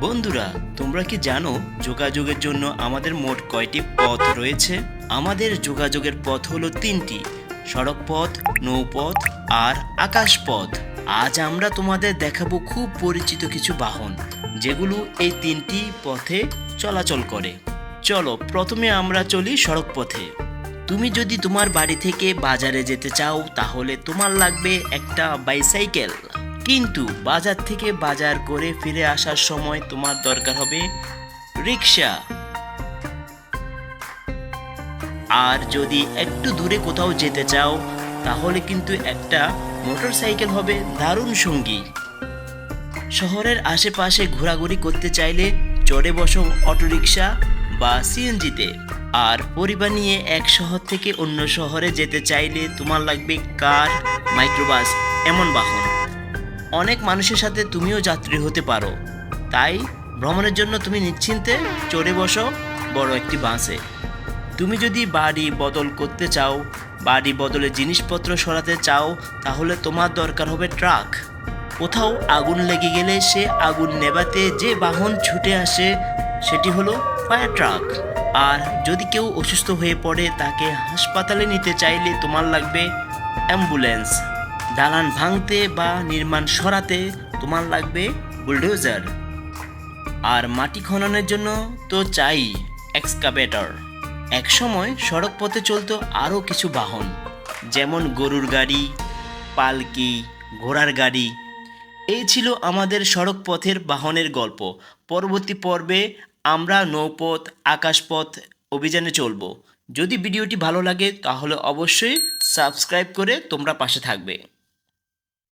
বন্ধুরা, তোমরা কি জানো যোগাযোগের জন্য আমাদের মোট কয়টি পথ রয়েছে? আমাদের যোগাযোগের পথ হলো তিনটি সড়ক পথ নৌপথ আর আকাশ পথ আজ আমরা তোমাদের দেখাবো খুব পরিচিত কিছু বাহন, যেগুলো এই তিনটি পথে চলাচল করে। চলো, প্রথমে আমরা চলি সড়ক পথে তুমি যদি তোমার বাড়ি থেকে বাজারে যেতে চাও, তাহলে তোমার লাগবে একটা বাইসাইকেল। কিন্তু বাজার থেকে বাজার করে ফিরে আসার সময় তোমার দরকার হবে রিক্সা। আর যদি একটু দূরে কোথাও যেতে চাও, তাহলে কিন্তু একটা মোটরসাইকেল হবে দারুণ সঙ্গী। শহরের আশেপাশে ঘোরাঘুরি করতে চাইলে চড়ে বসো অটোরিকশা বা সিএনজিতে। আর পরিবার নিয়ে এক শহর থেকে অন্য শহরে যেতে চাইলে তোমার লাগবে কার, মাইক্রোবাস, এমন বাহন। অনেক মানুষের সাথে তুমিও যাত্রী হতে পারো। তাই ভ্রমণের জন্য তুমি নিশ্চিন্তে চড়ে বসো, বড় একটি বাসে। তুমি যদি বাড়ি বদল করতে চাও, বাড়ি বদলে জিনিসপত্র সরাতে চাও, তাহলে তোমার দরকার হবে ট্রাক। কোথাও আগুন লেগে গেলে সে আগুন নেভাতে যে বাহন ছুটে আসে, সেটি হলো ফায়ার ট্রাক। আর যদি কেউ অসুস্থ হয়ে পড়ে, তাকে হাসপাতালে নিতে চাইলে তোমার লাগবে অ্যাম্বুলেন্স। দালান ভাঙতে বা নির্মাণ সরাতে তোমার লাগবে বুলডোজার। আর মাটি খননের জন্য তো চাই এক্সকাভেটর। একসময় সড়ক পথে চলতো আরও কিছু বাহন, যেমন গরুর গাড়ি, পালকি, ঘোড়ার গাড়ি। এই ছিল আমাদের সড়ক পথের বাহনের গল্প। পরবর্তী পর্বে আমরা নৌপথ, আকাশপথ অভিযানে চলব। যদি ভিডিওটি ভালো লাগে তাহলে অবশ্যই সাবস্ক্রাইব করে তোমরা পাশে থাকবে।